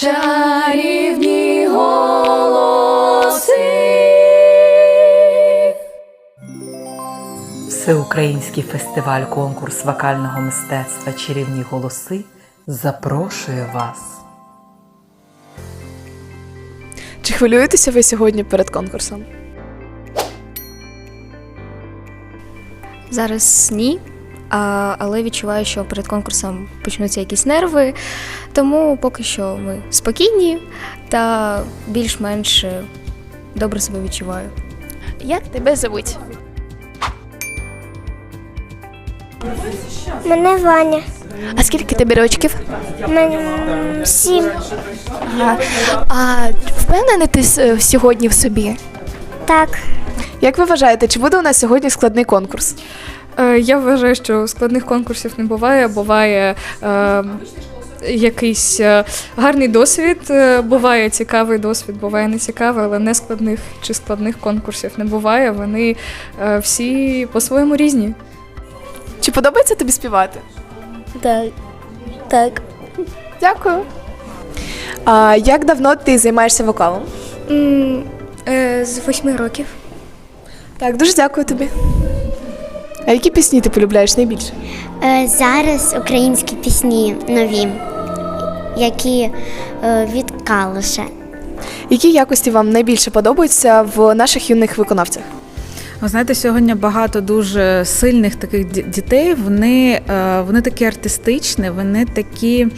Чарівні голоси. Всеукраїнський фестиваль конкурс вокального мистецтва Чарівні голоси запрошує вас. Чи хвилюєтеся ви сьогодні перед конкурсом? Зараз ні. А, але відчуваю, що перед конкурсом почнуться якісь нерви, тому поки що ми спокійні та більш-менш е, добре себе відчуваю. Як тебе звуть? Мене Ваня. А скільки тобі рочків? Сім. Ага. А впевнений ти с- сьогодні в собі? Так. Як ви вважаєте, чи буде у нас сьогодні складний конкурс? Е, Я вважаю, що складних конкурсів не буває. Буває е, якийсь е, гарний досвід, е, буває цікавий досвід, буває нецікавий, але не складних чи складних конкурсів не буває. Вони е, всі по-своєму різні. Чи подобається тобі співати? Так. Так. Дякую. А як давно ти займаєшся вокалом? Е, з восьми років. Так, дуже дякую тобі. А які пісні ти полюбляєш найбільше? Е, зараз українські пісні нові, які е, від Калуша. Які якості вам найбільше подобаються в наших юних виконавцях? Ви знаєте, сьогодні багато дуже сильних таких дітей. Вони, е, вони такі артистичні, вони такі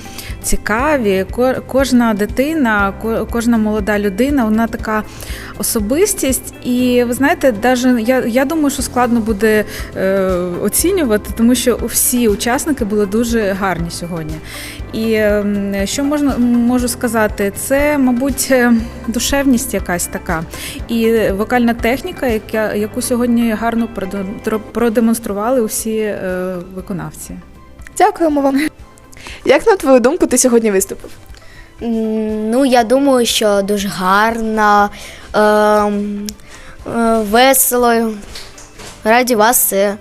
цікаві. Кожна дитина, кожна молода людина, вона така особистість. І ви знаєте, даже я, я думаю, що складно буде е, оцінювати, тому що всі учасники були дуже гарні сьогодні. І ем, що можна можу сказати, це, мабуть, е, душевність якась така. І вокальна техніка, яка, яку сьогодні гарно продемонстрували усі е, виконавці. Дякуємо вам. Як на твою думку ти сьогодні виступив? Ну, я думаю, що дуже гарно, ем, е, весело. Раді вас все.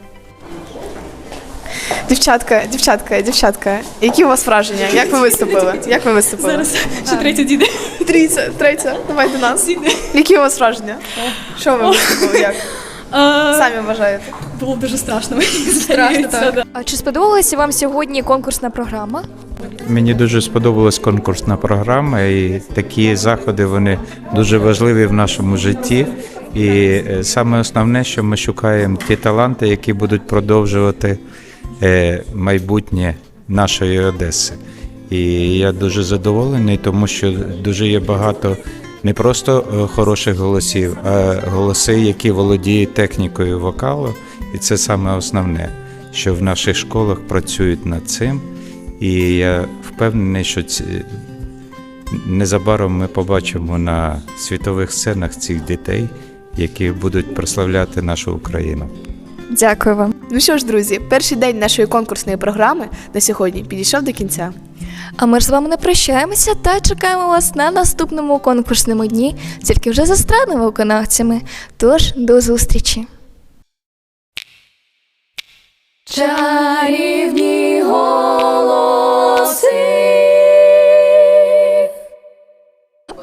Дівчатка, дівчатка, дівчатка, які у вас враження? Як ви виступили? Як ви виступили? Зараз Ще третя діде. Трійця, третя, давай до нас. Які у вас враження? Що ви виступили? Як? Самі вважаєте? Було дуже страшно. Страшно, так. А чи сподобалася вам сьогодні конкурсна програма? Мені дуже сподобалась конкурсна програма, і такі заходи вони дуже важливі в нашому житті. І е, саме основне, що ми шукаємо ті таланти, які будуть продовжувати е, майбутнє нашої Одеси. І я дуже задоволений, тому що дуже є багато не просто е, хороших голосів, а голоси, які володіють технікою вокалу. І це саме основне, що в наших школах працюють над цим. І я впевнений, що ці... незабаром ми побачимо на світових сценах цих дітей, які будуть прославляти нашу Україну. Дякую вам. Ну що ж, друзі, перший день нашої конкурсної програми на сьогодні підійшов до кінця. А ми ж з вами не прощаємося та чекаємо вас на наступному конкурсному дні, тільки вже з естрадними виконавцями. Тож до зустрічі! Чарівні голоси.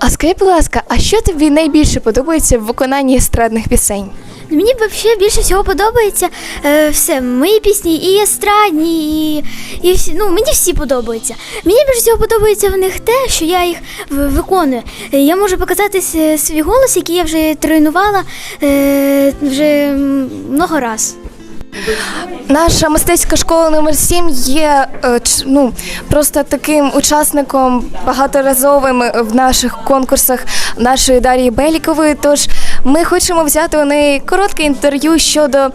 А скажи, будь ласка, а що тобі найбільше подобається в виконанні естрадних пісень? Мені взагалі більше всього подобається е, все. Мої пісні і естрадні, і, і всі, ну, мені всі подобаються. Мені більше всього подобається в них те, що я їх виконую. Е, Я можу показати свій голос, який я вже тренувала е, вже много раз. Наша мистецька школа номер 7 є е, ну, просто таким учасником багаторазовим в наших конкурсах нашої Дарії Белікової. Тож ми хочемо взяти у неї коротке інтерв'ю щодо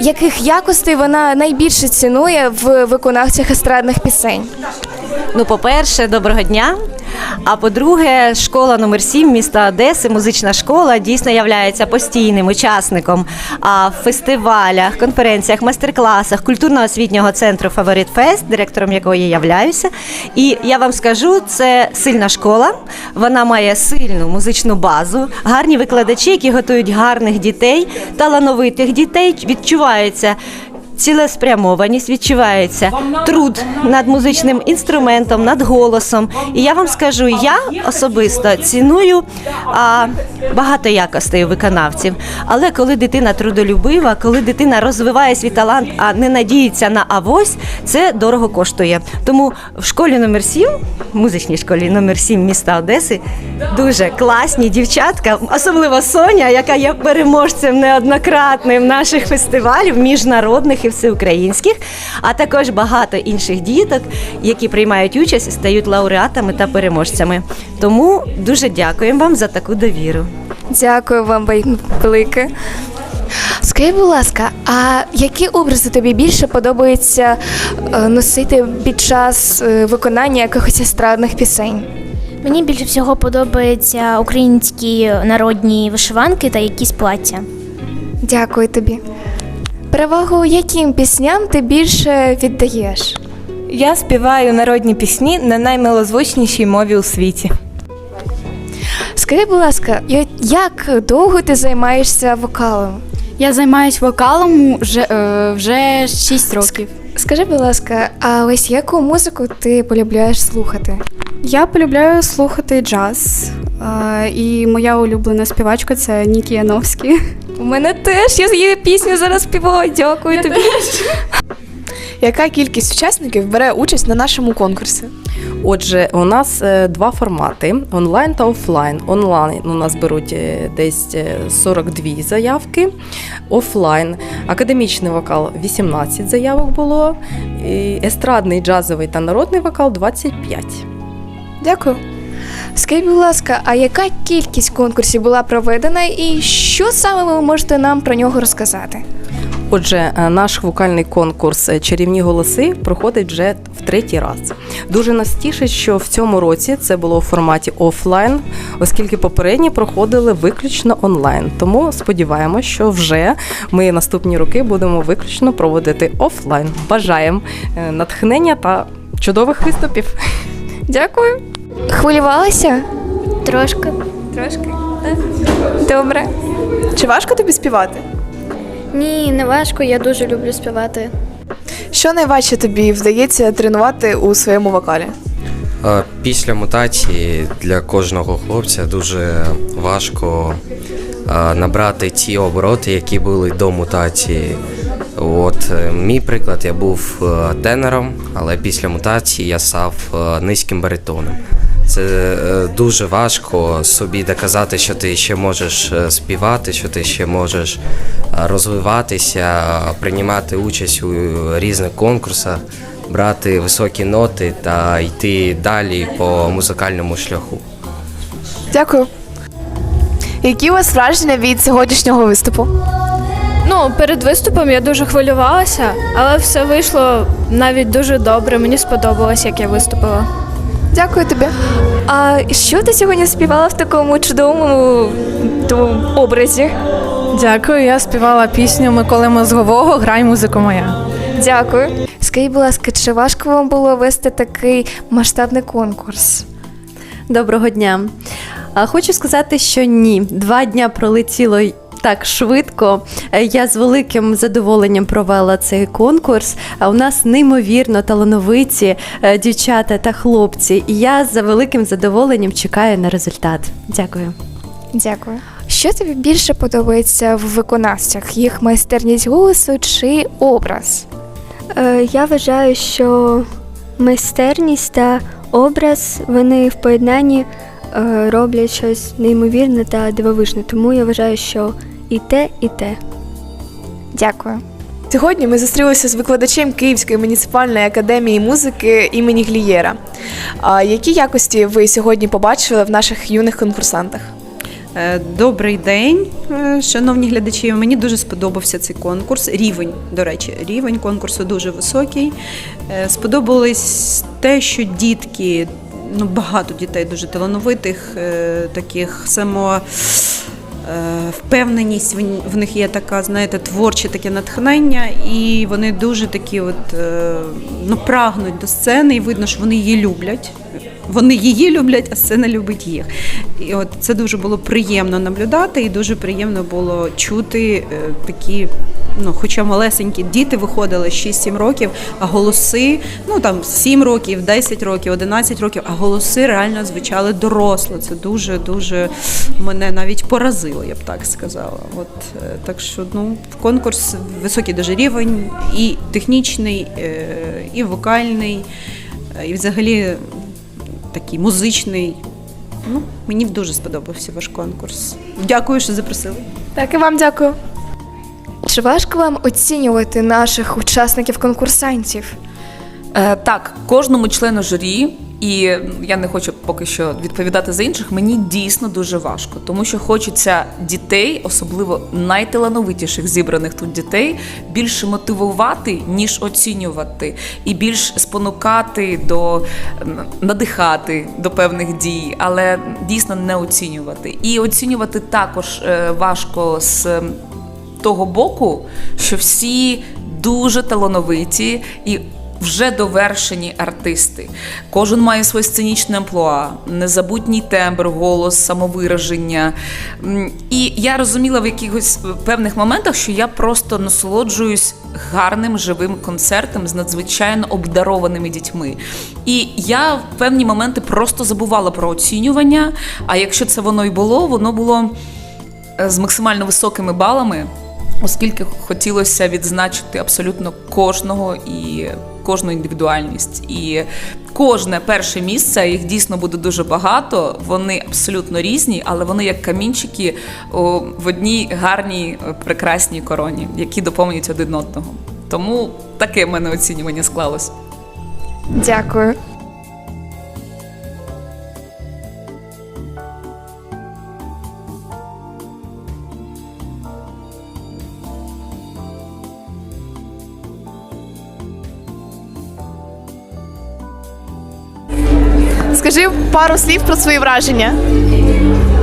яких якостей вона найбільше цінує в виконавцях естрадних пісень. Ну, по-перше, доброго дня. А по-друге, школа номер 7 міста Одеси, музична школа, дійсно являється постійним учасником в фестивалях, конференціях, майстер-класах культурно-освітнього центру Фаворит Фест, директором якої я являюся. І я вам скажу, це сильна школа. Вона має сильну музичну базу, гарні викладачі, які готують гарних дітей, талановитих дітей. Відчувається цілеспрямованість, відчувається труд над музичним інструментом, над голосом. І я вам скажу, я особисто ціную а, багато якостей у виконавців. Але коли дитина трудолюбива, коли дитина розвиває свій талант, а не надіється на авось, це дорого коштує. Тому в школі номер 7, музичній школі номер 7 міста Одеси, дуже класні дівчатка, особливо Соня, яка є переможцем неоднократним наших фестивалів, міжнародних всеукраїнських, а також багато інших діток, які приймають участь і стають лауреатами та переможцями. Тому дуже дякуємо вам за таку довіру. Дякую вам велике. Скажи, будь ласка, а які образи тобі більше подобається е, носити під час е, виконання якихось естрадних пісень? Мені більше всього подобаються українські народні вишиванки та якісь плаття. Дякую тобі. Перевагу яким пісням ти більше віддаєш? Я співаю народні пісні на наймилозвучнішій мові у світі. Скажи, будь ласка, я- як довго ти займаєшся вокалом? Я займаюся вокалом вже, е, вже 6 років. Скажи, будь ласка, а ось яку музику ти полюбляєш слухати? Я полюбляю слухати джаз. е, І моя улюблена співачка це Нікі Яновський. У мене теж я її пісню зараз співаю. Дякую тобі. Яка кількість учасників бере участь на нашому конкурсі? Отже, у нас е, два формати: онлайн та офлайн. Онлайн у нас беруть е, десь е, 42 заявки. Офлайн академічний вокал 18 заявок було. і Естрадний, джазовий та народний вокал 25. Дякую. Скажіть, будь ласка, а яка кількість конкурсів була проведена і що саме ви можете нам про нього розказати? Отже, е, наш вокальний конкурс е, Чарівні голоси проходить вже в третій раз. Дуже нас тішить, що в цьому році це було в форматі офлайн, оскільки попередні проходили виключно онлайн. Тому сподіваємося, що вже ми наступні роки будемо виключно проводити офлайн. Бажаємо е, натхнення та чудових виступів. Дякую. Хвилювалася? Трошки. Трошки. Добре. Чи важко тобі співати? Ні, не важко, я дуже люблю співати. Що найважче тобі вдається тренувати у своєму вокалі? Е, Після мутації для кожного хлопця дуже важко е, набрати ті обороти, які були до мутації. От е, мій приклад, я був тенором, але після мутації я став низьким баритоном. Це е, дуже важко собі доказати, що ти ще можеш е, співати, що ти ще можеш е, розвиватися, приймати участь у різних конкурсах, брати високі ноти та йти далі по музикальному шляху. Дякую. Які у вас враження від сьогоднішнього виступу? Ну, перед виступом я дуже хвилювалася, але все вийшло навіть дуже добре. Мені сподобалось, як я виступила. Дякую тобі. А що ти сьогодні співала в такому чудовому тому, образі? Дякую, я співала пісню Миколи Мозгового Грай музику моя. Дякую. Скажіть, будь ласка, чи важко вам було вести такий масштабний конкурс? Доброго дня. Хочу сказати, що ні. Два дня пролетіло так швидко. Е, Я з великим задоволенням провела цей конкурс. А у нас неймовірно талановиті е, дівчата та хлопці. І я за великим задоволенням чекаю на результат. Дякую. Дякую. Що тобі більше подобається в виконавцях? Їх майстерність голосу чи образ? Е, я вважаю, що майстерність та образ вони в поєднанні е, роблять щось неймовірне та дивовижне. Тому я вважаю, що і те, і те. Дякую. Сьогодні ми зустрілися з викладачем Київської муніципальної академії музики імені Глієра. Які якості ви сьогодні побачили в наших юних конкурсантах? Е, Добрий день, е, шановні глядачі. Мені дуже сподобався цей конкурс. Рівень, до речі, рівень конкурсу дуже високий. Е, Сподобалось те, що дітки, ну багато дітей дуже талановитих, е, таких само. е, Впевненість в них є така, знаєте, творче таке натхнення, і вони дуже такі, от е, ну, прагнуть до сцени, і видно, що вони її люблять. Вони її люблять, а сцена любить їх. І от це дуже було приємно наблюдати, і дуже приємно було чути е, такі. Ну, хоча малесенькі діти виходили 6-7 років, а голоси, ну там 7 років, 10 років, 11 років, а голоси реально звучали доросло. Це дуже дуже мене навіть поразило, я б так сказала. От е, так що ну конкурс високий дуже рівень, і технічний, е, і вокальний, і взагалі такий музичний. Ну, мені дуже сподобався ваш конкурс. Дякую, що запросили. Так, і вам дякую. Чи важко вам оцінювати наших учасників-конкурсантів? Е, так, кожному члену журі, і я не хочу поки що відповідати за інших, мені дійсно дуже важко, тому що хочеться дітей, особливо найталановитіших зібраних тут дітей, більше мотивувати, ніж оцінювати, і більш спонукати до надихати до певних дій, але дійсно не оцінювати. І оцінювати також е, важко з того боку, що всі дуже талановиті і вже довершені артисти. Кожен має своє сценічне амплуа, незабутній тембр, голос, самовираження. І я розуміла в якихось певних моментах, що я просто насолоджуюсь гарним живим концертом з надзвичайно обдарованими дітьми. І я в певні моменти просто забувала про оцінювання. А якщо це воно й було, воно було е, з максимально високими балами, оскільки хотілося відзначити абсолютно кожного і кожну індивідуальність. І кожне перше місце, їх дійсно буде дуже багато. Вони абсолютно різні, але вони як камінчики в одній гарній е, прекрасній короні, які доповнюють один одного. Тому таке в мене оцінювання склалось. Дякую. Скажи пару слів про свої враження.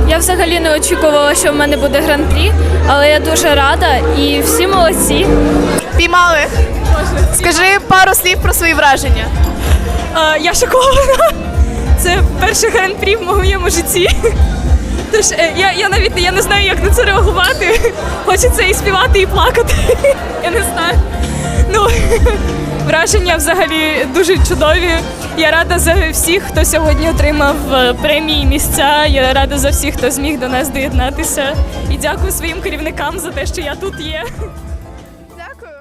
Я взагалі не очікувала, що в мене буде гран-прі, але я дуже рада і всі молодці. Піймали. Скажи пару слів про свої враження. я шокована. Це перший гран-прі в моєму житті. Тож е, я, я навіть я не знаю, як на це реагувати. Хочеться і співати, і плакати. Я не знаю. Ну, враження взагалі дуже чудові. Я рада за всіх, хто сьогодні отримав е, премії місця. Я рада за всіх, хто зміг до нас доєднатися. І дякую своїм керівникам за те, що я тут є. Дякую.